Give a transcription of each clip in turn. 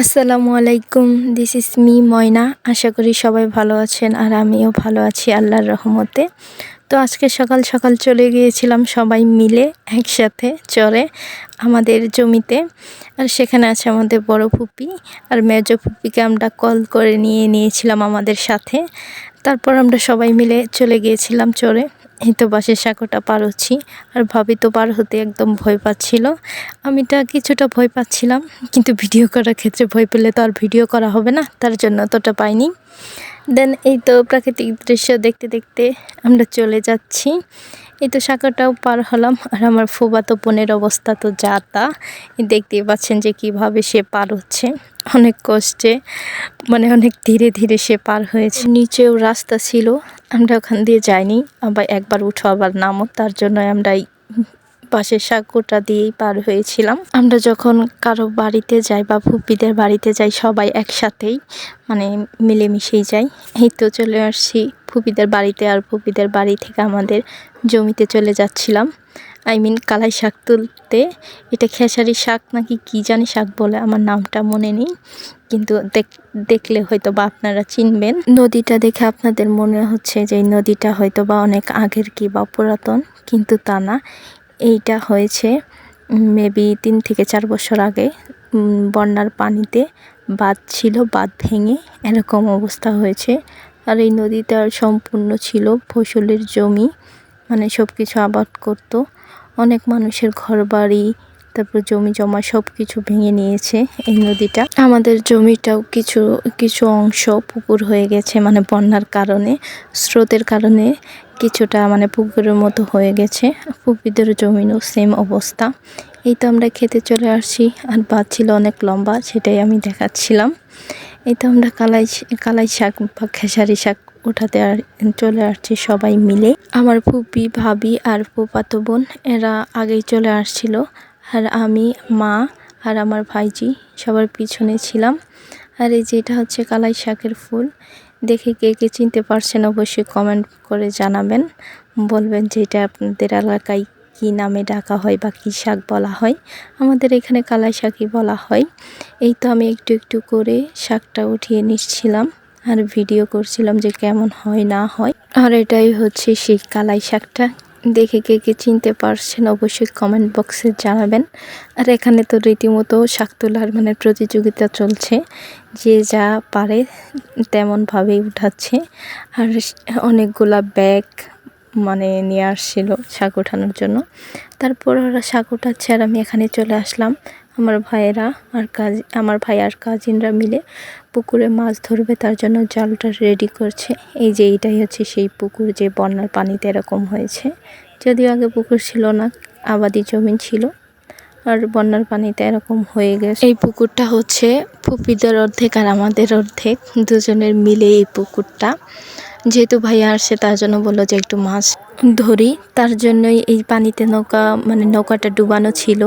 আসসালামু আলাইকুম this is me Moyna. আশা করি সবাই ভালো আছেন আর আমিও ভালো আছি, আল্লাহর রহমতে। তো আজকে সকাল সকাল চলে গিয়েছিলাম সবাই মিলে একসাথে চরে আমাদের জমিতে। আর সেখানে আছে আমাদের বড় ফুপি। আর মেজো ফুপিকে আমরা কল করে নিয়ে নিয়েছিলাম আমাদের সাথে। তারপর আমরা সবাই মিলে চলে গিয়েছিলাম চরে। এই তো বাসের সাঁকোটা পার হচ্ছি। আর ভাবি তো পার হতে একদম ভয় পাচ্ছিল। আমিটা কিছুটা ভয় পাচ্ছিলাম। কিন্তু ভিডিও করার ক্ষেত্রে ভয় পেলে তো আর ভিডিও করা হবে না। তার জন্য অতটা পাইনি। দেন এই তো প্রাকৃতিক দৃশ্য দেখতে দেখতে আমরা চলে যাচ্ছি। এই তো শাখাটাও পার হলাম আর আমার ফুবাতো বোনের অবস্থা তো যা তা। দেখতেই পাচ্ছেন যে কীভাবে সে পার হচ্ছে। অনেক কষ্টে মানে অনেক ধীরে ধীরে সে পার হয়েছে। নিচেও রাস্তা ছিল, আমরা ওখান দিয়ে যাইনি। আবার একবার উঠো, আবার নামো, তার জন্য আমরা পাশের সাঁকোটা দিয়েই পার হয়েছিলাম। আমরা যখন কারও বাড়িতে যাই বা ফুপিদের বাড়িতে যাই, সবাই একসাথেই মানে মিলেমিশেই যাই। এই তো চলে আসছি ফুপিদের বাড়িতে আর ফুপিদের বাড়ি থেকে আমাদের জমিতে চলে যাচ্ছিলাম। আই মিন কালাই শাক তুলতে। এটা খেসারি শাক নাকি কি জানি শাক বলে, আমার নামটা মনে নেই। কিন্তু দেখলে হয়তো বা আপনারা চিনবেন। নদীটা দেখে আপনাদের মনে হচ্ছে যে নদীটা হয়তো বা অনেক আগের কি বা পুরাতন, কিন্তু তা না। এইটা হয়েছে মেবি তিন থেকে চার বছর আগে বন্যার পানিতে বাঁধ ছিল, বাঁধ ভেঙে এরকম অবস্থা হয়েছে। আর এই নদীটা সম্পূর্ণ ছিল ফসলের জমি মানে সব কিছু আবাদ করতো। অনেক মানুষের ঘর বাড়ি তারপর জমি জমা সব কিছু ভেঙে নিয়েছে এই নদীটা। আমাদের জমিটাও কিছু কিছু অংশ পুকুর হয়ে গেছে মানে বন্যার কারণে, স্রোতের কারণে। কিছুটা মানে পুকুরের মতো হয়ে গেছে। পুকুরদের জমিনও সেম অবস্থা। এই তো আমরা খেতে চলে আসছি। আর বাদ ছিল অনেক লম্বা, সেটাই আমি দেখাচ্ছিলাম। এই তো আমরা কালাই কালাই শাক বা খেসারি শাক উঠাতে আর চলে আসছি সবাই মিলে। আমার ফুপি, ভাবি আর ফুপাতো বোন, এরা আগেই চলে আসছিল। আর আমি, মা আর আমার ভাইজি সবার পিছনে ছিলাম। আর এই যেটা হচ্ছে কালাই শাকের ফুল। দেখে কে কে চিনতে পারছেন অবশ্যই কমেন্ট করে জানাবেন। বলবেন যে এটা আপনাদের এলাকায় কি নামে ডাকা হয় বা কী শাক বলা হয়। আমাদের এখানে কালাই শাকই বলা হয়। এই তো আমি একটু একটু করে শাকটা উঠিয়ে নিচ্ছিলাম আর ভিডিও করছিলাম যে কেমন হয় না হয়। আর এটাই হচ্ছে সেই কালাই শাকটা। দেখে কে কে চিনতে পারছেন অবশ্যই কমেন্ট বক্সে জানাবেন। আর এখানে তো রীতিমতো শাক তোলার মানে প্রতিযোগিতা চলছে, যে যা পারে তেমনভাবেই উঠাচ্ছে। আর অনেকগুলা ব্যাগ মানে নিয়ে আসছিল শাক ওঠানোর জন্য। তারপর ওরা শাক উঠাচ্ছে আর আমি এখানে চলে আসলাম। আমার ভাইয়েরা আর কাজ আমার ভাই আর কাজিনরা মিলে পুকুরে মাছ ধরবে, তার জন্য জালটা রেডি করছে। এই যে এইটাই হচ্ছে সেই পুকুর যে বন্যার পানিতে এরকম হয়েছে। যদিও আগে পুকুর ছিল না, আবাদি জমিন ছিল, আর বন্যার পানিতে এরকম হয়ে গেছে। এই পুকুরটা হচ্ছে ফুপিদের অর্ধেক আর আমাদের অর্ধেক, দুজনের মিলে এই পুকুরটা। যেহেতু ভাইয়া আসছে, তার জন্য বলল যে একটু মাছ ধরি। তার জন্যই এই পানিতে নৌকা মানে নৌকাটা ডুবানো ছিল।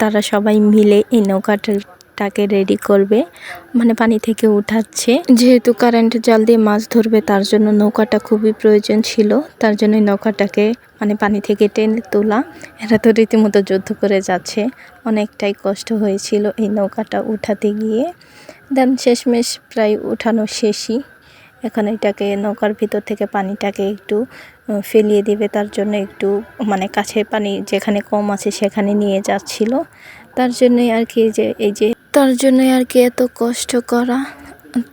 তারা সবাই মিলে এই নৌকাটাকে রেডি করবে মানে পানি থেকে উঠাচ্ছে। যেহেতু কারেন্ট জাল দিয়ে মাছ ধরবে, তার জন্য নৌকাটা খুবই প্রয়োজন ছিল। তার জন্য নৌকাটাকে মানে পানি থেকে টেনে তোলা। এরা তো রীতিমতো যুদ্ধ করে যাচ্ছে। অনেকটাই কষ্ট হয়েছিল এই নৌকাটা উঠাতে গিয়ে। দেন শেষমেশ প্রায় উঠানো শেষই। এখন এটাকে নৌকার ভিতর থেকে পানিটাকে একটু ফেলিয়ে দিবে। তার জন্য একটু মানে কাছের পানি যেখানে কম আছে সেখানে নিয়ে যাচ্ছিল। তার জন্যই আর কি যে, এই যে, তার জন্যই আর কি এত কষ্ট করা।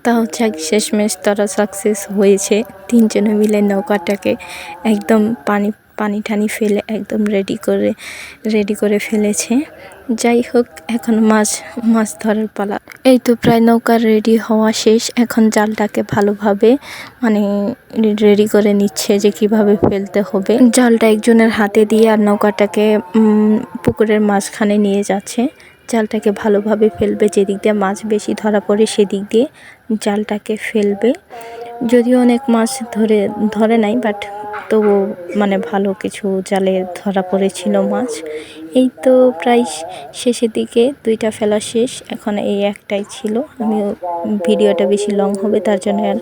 তা হচ্ছে শেষমেশ তারা সাকসেস হয়েছে। তিনজনে মিলে নৌকাটাকে একদম পানি পানি টানি ফেলে একদম রেডি করে রেডি করে ফেলেছে। যাই হোক, এখন মাছ মাছ ধরার পালা। এই তো প্রায় নৌকা রেডি হওয়া শেষ। এখন জালটাকে ভালোভাবে মানে রেডি করে নিচ্ছে যে কীভাবে ফেলতে হবে। জালটা একজনের হাতে দিয়ে আর নৌকাটাকে পুকুরের মাঝখানে নিয়ে যাচ্ছে। জালটাকে ভালোভাবে ফেলবে। যেদিক দিয়ে মাছ বেশি ধরা পড়ে, সেদিক দিয়ে জালটাকে ফেলবে। যদিও অনেক মাছ ধরে ধরে নাই বাট তবু মানে ভালো কিছু জালে ধরা পড়েছিল মাছ। এই তো প্রায় শেষের দিকে দুইটা ফেলা শেষ, এখন এই একটাই ছিল। আমি ভিডিওটা বেশি লং হবে, তার জন্য আর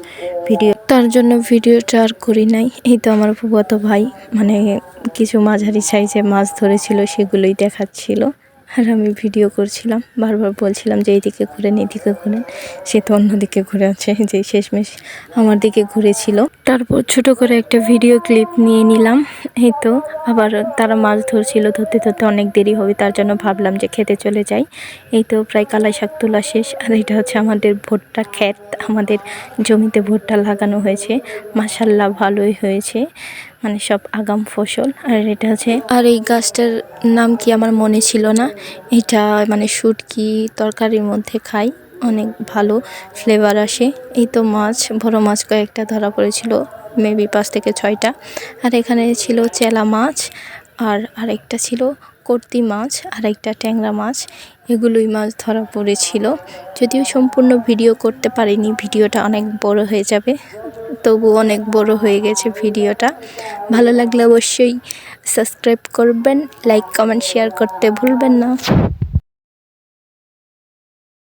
ভিডিও, তার জন্য ভিডিওটা আর করি নাই। এই তো আমার ফুবত ভাই মানে কিছু মাঝারি সাইজে মাছ ধরেছিল, সেগুলোই দেখাচ্ছিল। আর আমি ভিডিও করছিলাম, বারবার বলছিলাম যে এইদিকে ঘুরেন এইদিকে ঘুরেন। সে তো অন্যদিকে ঘুরে আছে, যে শেষমেশ আমার দিকে ঘুরেছিল। তারপর ছোট করে একটা ভিডিও ক্লিপ নিয়ে নিলাম। এই তো, আবার তারা মাছ ধরছিল, ধরতে ধরতে অনেক দেরি হবে, তার জন্য ভাবলাম যে খেতে চলে যাই। এই তো প্রায় কালাই শাক তোলা শেষ, আর এটা হচ্ছে আমাদের ভুট্টা ক্ষেত, আমাদের জমিতে ভুট্টা লাগানো হয়েছে। মাসাল্লাহ ভালোই হয়েছে। মানে সব আগাম ফসল। আর এটা হচ্ছে আর এই গাছটার নাম কি আমার মনে ছিল না। এটা মানে শুটকি তরকারির মধ্যে খাই, অনেক ভালো ফ্লেভার আসে। এই তো মাছ, বড় মাছ কয়েকটা ধরা পড়েছিল মেবি পাঁচ থেকে ছয়টা। আর এখানে ছিল চেলা মাছ, আর আরেকটা ছিল কর্তি মাছ আর একটা ট্যাংরা মাছ, এগুলোই মাছ ধরা পড়েছিল। যদিও সম্পূর্ণ ভিডিও করতে পারিনি, ভিডিওটা অনেক বড় হয়ে যাবে তবু অনেক বড় হয়ে গেছে ভিডিওটা। ভালো লাগলে অবশ্যই সাবস্ক্রাইব করবেন, লাইক, কমেন্ট, শেয়ার করতে ভুলবেন না।